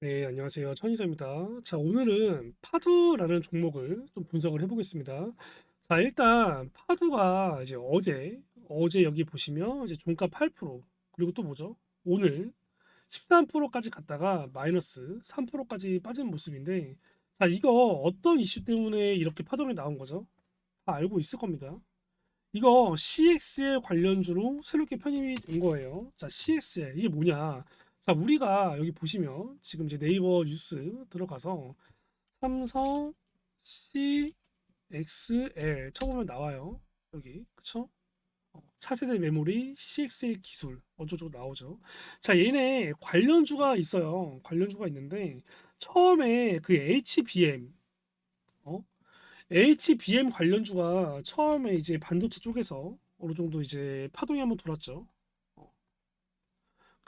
네, 안녕하세요. 천이사입니다. 자, 오늘은 파두라는 종목을 좀 분석을 해보겠습니다. 자, 일단 파두가 이제 어제, 어제 여기 보시면 이제 종가 8%, 그리고 또 뭐죠? 오늘 13%까지 갔다가 마이너스 3%까지 빠진 모습인데, 자, 이거 어떤 이슈 때문에 이렇게 파동이 나온 거죠? 다 알고 있을 겁니다. 이거 CX에 관련주로 새롭게 편입이 된 거예요. 자, CX에 이게 뭐냐? 자, 우리가 여기 보시면 지금 이제 네이버 뉴스 들어가서 삼성 CXL 쳐보면 나와요. 여기 그쵸? 어, 차세대 메모리 CXL 기술 어쩌고저쩌고 나오죠. 자, 얘네 관련주가 있어요. 관련주가 있는데 처음에 그 HBM 어? HBM 관련주가 처음에 이제 반도체 쪽에서 어느 정도 이제 파동이 한번 돌았죠.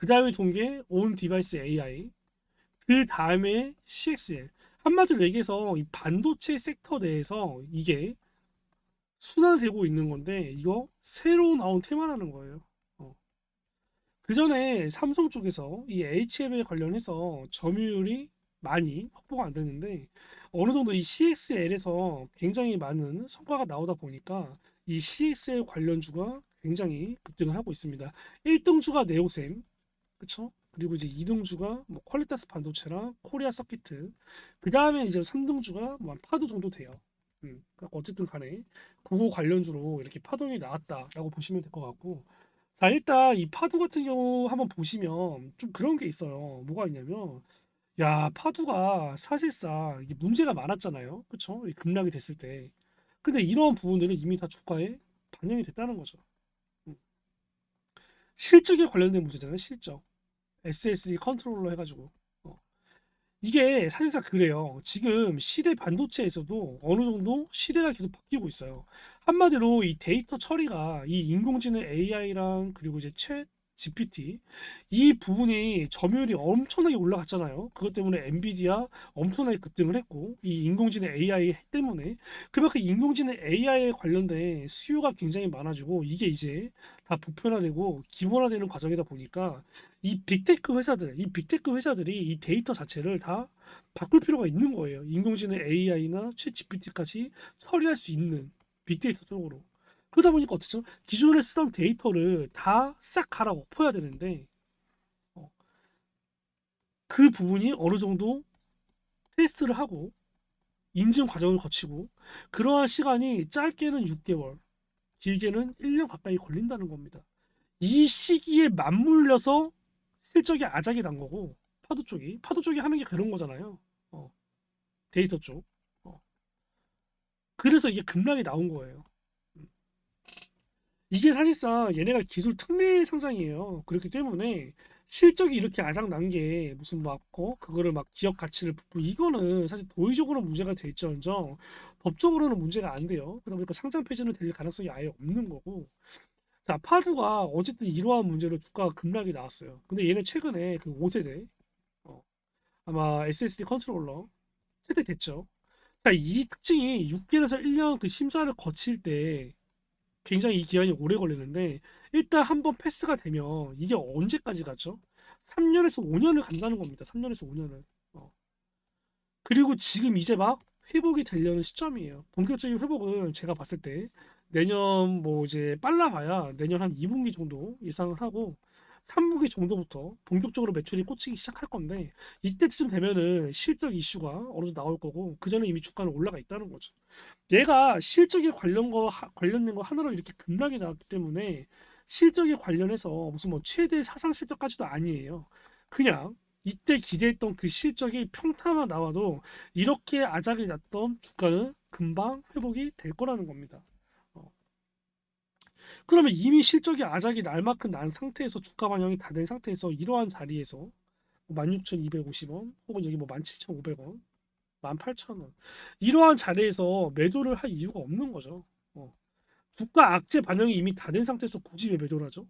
어. 그 다음에 동계 온 디바이스 AI, 그 다음에 CXL. 한마디로 얘기해서 이 반도체 섹터 내에서 이게 순환되고 있는 건데 이거 새로 나온 테마라는 거예요. 어. 그 전에 삼성 쪽에서 이 HM에 관련해서 점유율이 많이 확보가 안 됐는데 어느 정도 이 CXL에서 굉장히 많은 성과가 나오다 보니까 이 CXL 관련주가 굉장히 급등을 하고 있습니다. 1등주가 네오셈, 그쵸? 그리고 이제 2등주가 뭐 퀄리타스 반도체랑 코리아 서키트, 그 다음에 이제 3등주가 뭐 파도 정도 돼요. 음, 그러니까 어쨌든 간에 그거 관련주로 이렇게 파동이 나왔다라고 보시면 될 것 같고, 자 일단 이 파도 같은 경우 한번 보시면 좀 그런 게 있어요. 뭐가 있냐면 야, 파두가 사실상 이게 문제가 많았잖아요. 그쵸? 이 급락이 됐을 때. 근데 이런 부분들은 이미 다 주가에 반영이 됐다는 거죠. 음. 실적에 관련된 문제잖아요. 실적. SSD 컨트롤러 해가지고. 어. 이게 사실상 그래요. 지금 시대 반도체에서도 어느 정도 시대가 계속 바뀌고 있어요. 한마디로 이 데이터 처리가 이 인공지능 AI랑 그리고 이제 챗 GPT 이 부분이 점유율이 엄청나게 올라갔잖아요. 그것 때문에 엔비디아 엄청나게 급등을 했고 이 인공지능 AI 때문에 그만큼 인공지능 AI에 관련된 수요가 굉장히 많아지고 이게 이제 다 보편화되고 기본화되는 과정이다 보니까 이 빅테크 회사들, 이 빅테크 회사들이 이 데이터 자체를 다 바꿀 필요가 있는 거예요. 인공지능 AI나 챗 GPT까지 처리할 수 있는 빅데이터 쪽으로. 그러다 보니까 어떻죠? 기존에 쓰던 데이터를 다 싹 갈아 엎어야 되는데 어, 그 부분이 어느 정도 테스트를 하고 인증 과정을 거치고 그러한 시간이 짧게는 6개월, 길게는 1년 가까이 걸린다는 겁니다. 이 시기에 맞물려서 실적이 아작이 난 거고 파도 쪽이 파도 쪽이 하는 게 그런 거잖아요. 어, 데이터 쪽. 어. 그래서 이게 급락이 나온 거예요. 이게 사실상 얘네가 기술 특례 상장이에요. 그렇기 때문에 실적이 이렇게 아작 난 게 무슨 막, 어? 그거를 막 기업 가치를 부풀 이거는 사실 도의적으로 문제가 될지언정 법적으로는 문제가 안 돼요. 그러다 보니까 상장 폐지는 될 가능성이 아예 없는 거고. 자, 파두가 어쨌든 이러한 문제로 주가가 급락이 나왔어요. 근데 얘는 최근에 그 5세대, 어, 아마 SSD 컨트롤러 세대 됐죠. 자, 이 특징이 6개월에서 1년 그 심사를 거칠 때 굉장히 이 기간이 오래 걸리는데 일단 한번 패스가 되면 이게 언제까지 가죠? 3년에서 5년을 간다는 겁니다. 3년에서 5년을. 어. 그리고 지금 이제 막 회복이 되려는 시점이에요. 본격적인 회복은 제가 봤을 때 내년 뭐 이제 빨라봐야 내년 한 2분기 정도 예상을 하고 3분기 정도부터 본격적으로 매출이 꽂히기 시작할 건데 이때쯤 되면은 실적 이슈가 어느 정도 나올 거고 그 전에 이미 주가는 올라가 있다는 거죠. 얘가 실적에 관련 거 하- 관련된 거 하나로 이렇게 급락이 나왔기 때문에 실적에 관련해서 무슨 뭐 최대 사상 실적까지도 아니에요. 그냥 이때 기대했던 그 실적이 평타만 나와도 이렇게 아작이 났던 주가는 금방 회복이 될 거라는 겁니다. 어. 그러면 이미 실적이 아작이 날 만큼 난 상태에서 주가 반영이 다 된 상태에서 이러한 자리에서 16,250원 혹은 여기 뭐 17,500원 18,000원. 이러한 자리에서 매도를 할 이유가 없는 거죠. 어. 주가 악재 반영이 이미 다 된 상태에서 굳이 왜 매도를 하죠?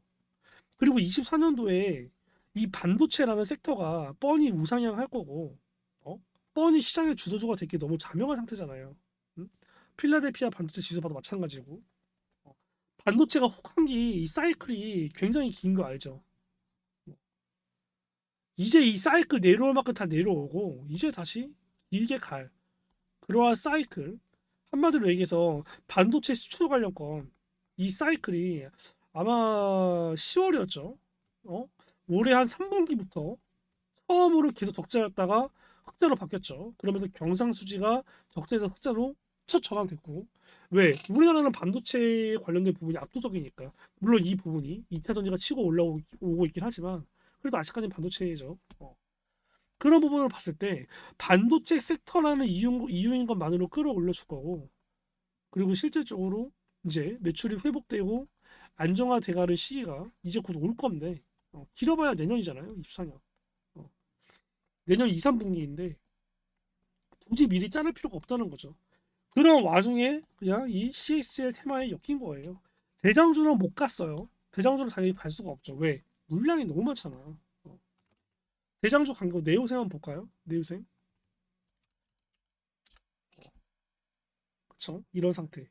그리고 24년도에 이 반도체라는 섹터가 뻔히 우상향 할 거고, 어? 뻔히 시장의 주도주가 되기 너무 자명한 상태잖아요. 응? 필라델피아 반도체 지수 봐도 마찬가지고. 어. 반도체가 혹한기 이 사이클이 굉장히 긴 거 알죠? 이제 이 사이클 내려올 만큼 다 내려오고 이제 다시 길게 갈 그러한 사이클 한마디로 얘기해서 반도체 수출 관련권 이 사이클이 아마 10월이었죠. 어? 올해 한 3분기부터 처음으로 계속 적자였다가 흑자로 바뀌었죠. 그러면서 경상수지가 적자에서 흑자로 첫 전환됐고 왜 우리나라는 반도체 관련된 부분이 압도적이니까 물론 이 부분이 2차 전지가 치고 올라오고 오고 있긴 하지만 그래도 아직까지는 반도체죠. 어. 그런 부분을 봤을 때 반도체 섹터라는 이유, 이유인 것만으로 끌어올려 줄 거고 그리고 실질적으로 이제 매출이 회복되고 안정화돼가는 시기가 이제 곧 올 건데 어, 길어봐야 내년이잖아요 24년 어. 내년 2, 3분기인데 굳이 미리 자를 필요가 없다는 거죠 그런 와중에 그냥 이 CXL 테마에 엮인 거예요 대장주는 못 갔어요 대장주는 당연히 갈 수가 없죠 왜? 물량이 너무 많잖아 어. 대장주 간거 네오생 한번 볼까요? 네오생 그쵸? 이런 상태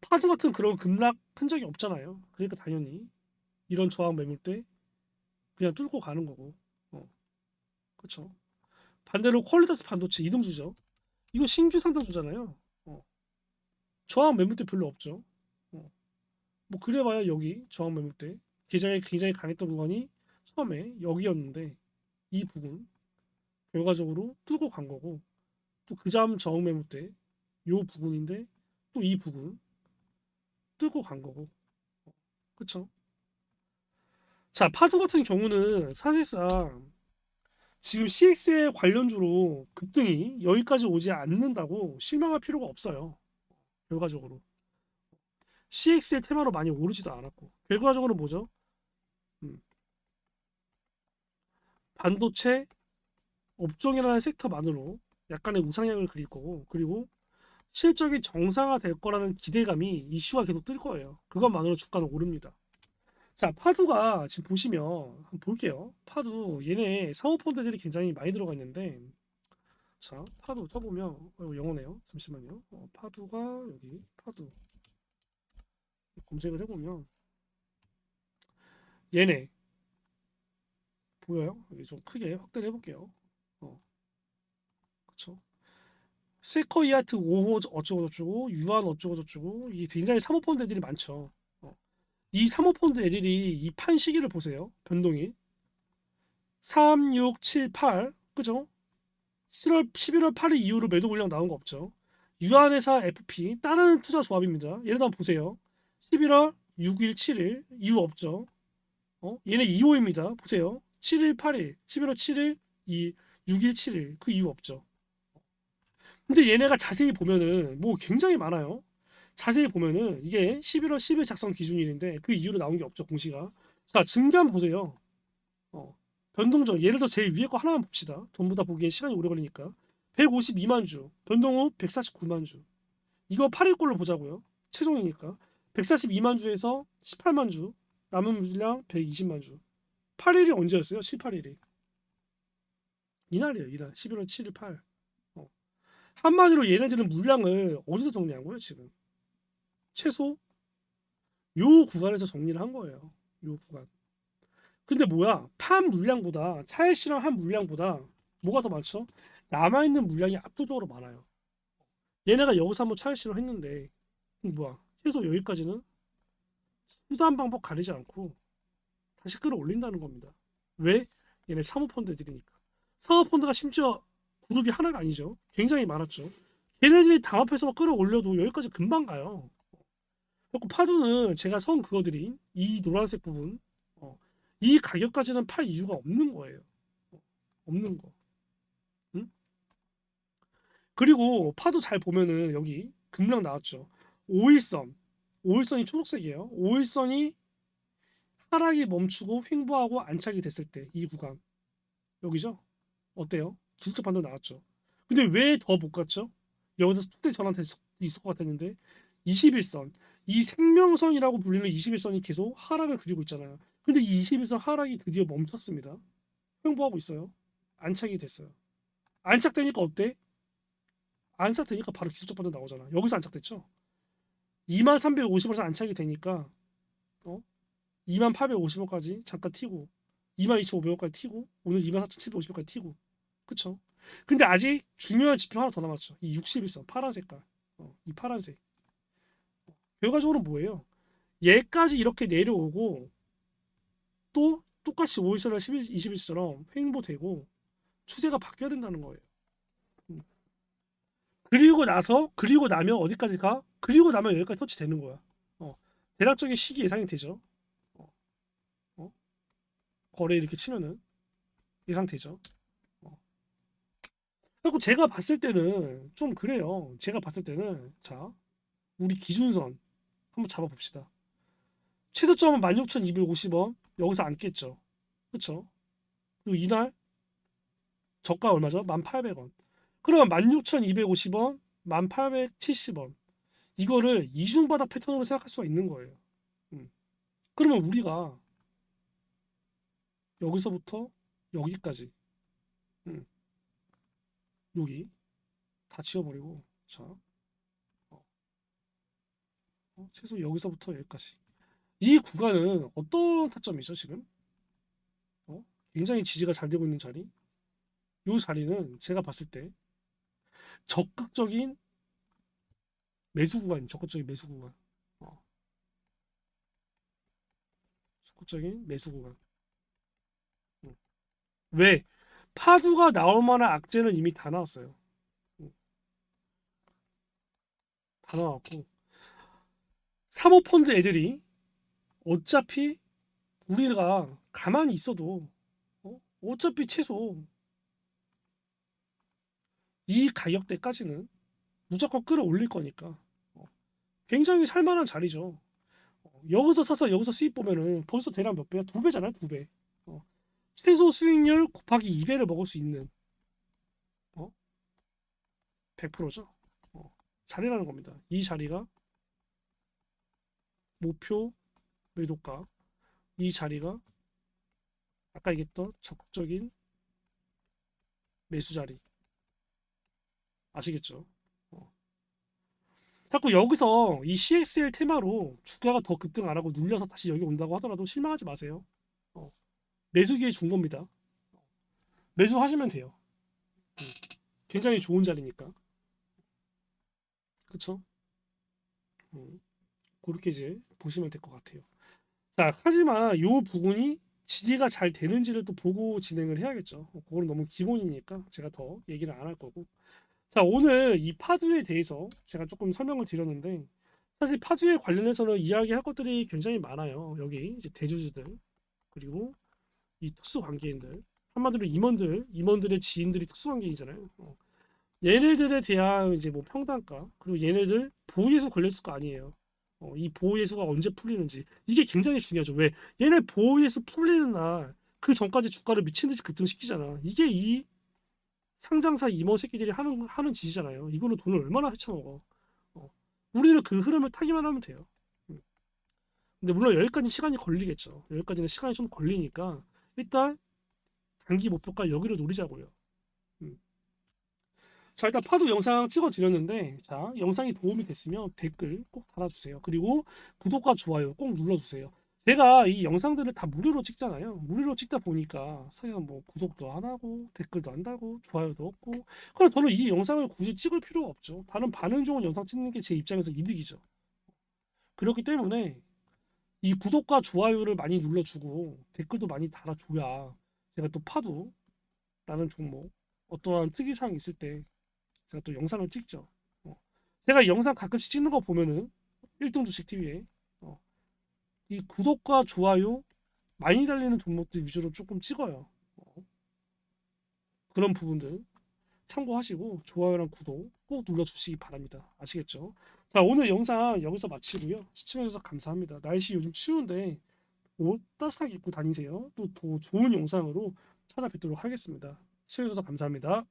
파도 같은 그런 급락 흔적이 없잖아요. 그러니까 당연히 이런 저항 매물 때 그냥 뚫고 가는 거고. 어. 그렇죠. 반대로 퀄리타스 반도체 이등주죠. 이거 신규 상장주잖아요. 어. 저항 매물 때 별로 없죠. 어. 뭐 그래봐야 여기 저항 매물 때 계장이 굉장히 강했던 구간이 처음에 여기였는데 이 부분 결과적으로 뚫고 간 거고 또그 다음 저항 매물 때요 부분인데 또 이 부분 뚫고 간 거고. 그쵸? 자, 파도 같은 경우는 사실상 지금 CX의 관련주로 급등이 여기까지 오지 않는다고 실망할 필요가 없어요. 결과적으로. CX의 테마로 많이 오르지도 않았고. 결과적으로 뭐죠? 음. 반도체 업종이라는 섹터만으로 약간의 우상향을 그릴 거고, 그리고 실적이 정상화될 거라는 기대감이 이슈가 계속 뜰 거예요. 그것만으로 주가는 오릅니다. 자, 파두가 지금 보시면 한번 볼게요. 파두 얘네 사모펀드들이 굉장히 많이 들어가 있는데 자, 파두 쳐보면 어, 영어네요. 잠시만요. 어, 파두가 여기 파두 검색을 해보면 얘네 보여요? 여기 좀 크게 확대를 해볼게요. 어, 그쵸? 세커이아트 5호 어쩌고 저쩌고 유한 어쩌고 저쩌고 이게 굉장히 사모펀드 애들이 많죠. 어. 이 사모펀드 애들이 이 판 시기를 보세요. 변동이 3, 6, 7, 8 그죠? 7월 11월 8일 이후로 매도 물량 나온 거 없죠. 유한회사 FP 다른 투자 조합입니다. 예를 들어 보세요. 11월 6일 7일 이후 없죠. 어? 얘네 2호입니다. 보세요. 7일 8일 11월 7일 2 6일 7일 그 이후 없죠. 근데 얘네가 자세히 보면은 뭐 굉장히 많아요. 자세히 보면은 이게 11월 10일 작성 기준일인데 그 이후로 나온 게 없죠 공시가. 자 한번 보세요. 어, 변동적 예를 들어 제일 위에 거 하나만 봅시다. 전부 다 보기엔 시간이 오래 걸리니까 152만 주, 변동 후 149만 주. 이거 8일 걸로 보자고요. 최종이니까 142만 주에서 18만 주, 남은 물량 120만 주. 8일이 언제였어요? 18일이. 이날이에요. 이날 11월 7일 8. 한마디로 얘네들은 물량을 어디서 정리한 거예요 지금? 최소 요 구간에서 정리를 한 거예요. 요 구간. 근데 뭐야? 판 물량보다 차에 실현한 물량보다 뭐가 더 많죠? 남아 있는 물량이 압도적으로 많아요. 얘네가 여기서 한번 차에 실현했는데 뭐야? 최소 여기까지는 수단 방법 가리지 않고 다시 끌어올린다는 겁니다. 왜? 얘네 사모펀드들이니까. 사모펀드가 심지어 그룹이 하나가 아니죠. 굉장히 많았죠. 걔네들이 담합해서 끌어올려도 여기까지 금방 가요. 그리고 파두는 제가 선 그어드린 이 노란색 부분 어, 이 가격까지는 팔 이유가 없는 거예요. 어, 없는 거. 응? 그리고 파도 잘 보면은 여기 금량 나왔죠. 5일선 5일선이 초록색이에요. 5일선이 하락이 멈추고 횡보하고 안착이 됐을 때 이 구간 여기죠. 어때요? 기술적 반등 나왔죠. 근데 왜 더 못 갔죠? 여기서 숙대 전환 될 수 있을 것 같았는데 21선 이 생명선이라고 불리는 21선이 계속 하락을 그리고 있잖아요. 근데 이 21선 하락이 드디어 멈췄습니다. 횡보하고 있어요. 안착이 됐어요. 안착되니까 어때? 안착되니까 바로 기술적 반등 나오잖아. 여기서 안착됐죠. 2350원에서 안착이 되니까 어? 2850원까지 잠깐 튀고 22,500원까지 튀고 오늘 24,750원까지 튀고 그쵸? 근데 아직 중요한 지표 하나 더 남았죠. 이 61선 파란 색깔 어, 이 파란색 결과적으로 뭐예요? 얘까지 이렇게 내려오고 또 똑같이 5일선이나 21일처럼 횡보되고 추세가 바뀌어야 된다는 거예요. 음. 그리고 나서 그리고 나면 어디까지 가? 그리고 나면 여기까지 터치되는 거야. 어. 대략적인 시기 예상이 되죠. 어. 어? 거래 이렇게 치면은 예상되죠. 어. 그리고 제가 봤을 때는 좀 그래요. 제가 봤을 때는 자 우리 기준선 한번 잡아봅시다. 최저점은 16,250원 여기서. 그쵸? 그리고 이날 저가 얼마죠? 1,800원. 그러면 16,250원, 1,870원. 이거를 이중바닥 패턴으로 생각할 수가 있는 거예요. 음. 그러면 우리가 여기서부터 여기까지 음. 여기 다 지워버리고 자 어. 어, 최소 여기서부터 여기까지 이 구간은 어떤 타점이죠 지금? 어? 굉장히 지지가 잘 되고 있는 자리 이 자리는 제가 봤을 때 적극적인 매수 구간, 적극적인 매수 구간. 어. 적극적인 매수 구간. 응. 왜? 파두가 나올 만한 악재는 이미 다 나왔어요. 응. 다 나왔고 사모펀드 애들이 어차피 우리가 가만히 있어도 어? 어차피 최소 이 가격대까지는 무조건 끌어올릴 거니까 어, 굉장히 살만한 자리죠. 어, 여기서 사서 여기서 수익 보면은 벌써 대략 몇 배야? 두 배잖아요, 두 배. 어, 최소 수익률 곱하기 2배를 먹을 수 있는 어? 100%죠. 어, 자리라는 겁니다. 이 자리가 목표 매도가 이 자리가 아까 얘기했던 적극적인 매수 자리 아시겠죠? 어. 자꾸 여기서 이 CXL 테마로 주가가 더 급등 안 하고 눌려서 다시 여기 온다고 하더라도 실망하지 마세요. 어. 매수기에 준 겁니다. 매수하시면 돼요. 음. 굉장히 좋은 자리니까. 그쵸? 음. 그렇게 이제 보시면 될 것 같아요. 자, 하지만 요 부분이 지지가 잘 되는지를 또 보고 진행을 해야겠죠. 어, 그거는 너무 기본이니까 제가 더 얘기를 안 할 거고. 자, 오늘 이 파두에 대해서 제가 조금 설명을 드렸는데 사실 파두에 관련해서는 이야기할 것들이 굉장히 많아요. 여기 이제 대주주들 그리고 이 특수 관계인들 한마디로 임원들, 임원들의 지인들이 특수 관계이잖아요. 어. 얘네들에 대한 이제 뭐 평단가 그리고 얘네들 보호예수 걸렸을 거 아니에요. 어, 이 보호예수가 언제 풀리는지 이게 굉장히 중요하죠. 왜 얘네 보호예수 풀리는 날 그 전까지 주가를 미친 듯이 급등시키잖아. 이게 이 상장사 임원 새끼들이 하는 하는 짓이잖아요. 이거는 돈을 얼마나 헤쳐먹어. 어. 우리는 그 흐름을 타기만 하면 돼요. 음. 근데 물론 여기까지 시간이 걸리겠죠. 여기까지는 시간이 좀 걸리니까 일단 단기 목표가 여기를 노리자고요. 음. 자 일단 파도 영상 찍어 드렸는데 자 영상이 도움이 됐으면 댓글 꼭 달아주세요. 그리고 구독과 좋아요 꼭 눌러주세요. 제가 이 영상들을 다 무료로 찍잖아요. 무료로 찍다 보니까 사실 뭐 구독도 안 하고 댓글도 안 달고 좋아요도 없고 그럼 저는 이 영상을 굳이 찍을 필요가 없죠. 다른 반응 좋은 영상 찍는 게 제 입장에서 이득이죠. 그렇기 때문에 이 구독과 좋아요를 많이 눌러주고 댓글도 많이 달아줘야 제가 또 파도라는 종목 어떠한 특이사항이 있을 때 제가 또 영상을 찍죠. 어. 제가 이 영상 가끔씩 찍는 거 보면은 1등 주식 TV에 이 구독과 좋아요 많이 달리는 종목들 위주로 조금 찍어요. 어. 그런 부분들 참고하시고 좋아요랑 구독 꼭 눌러주시기 바랍니다. 아시겠죠? 자 오늘 영상 여기서 마치고요. 시청해주셔서 감사합니다. 날씨 요즘 추운데 옷 따뜻하게 입고 다니세요. 또 더 좋은 영상으로 찾아뵙도록 하겠습니다. 시청해주셔서 감사합니다.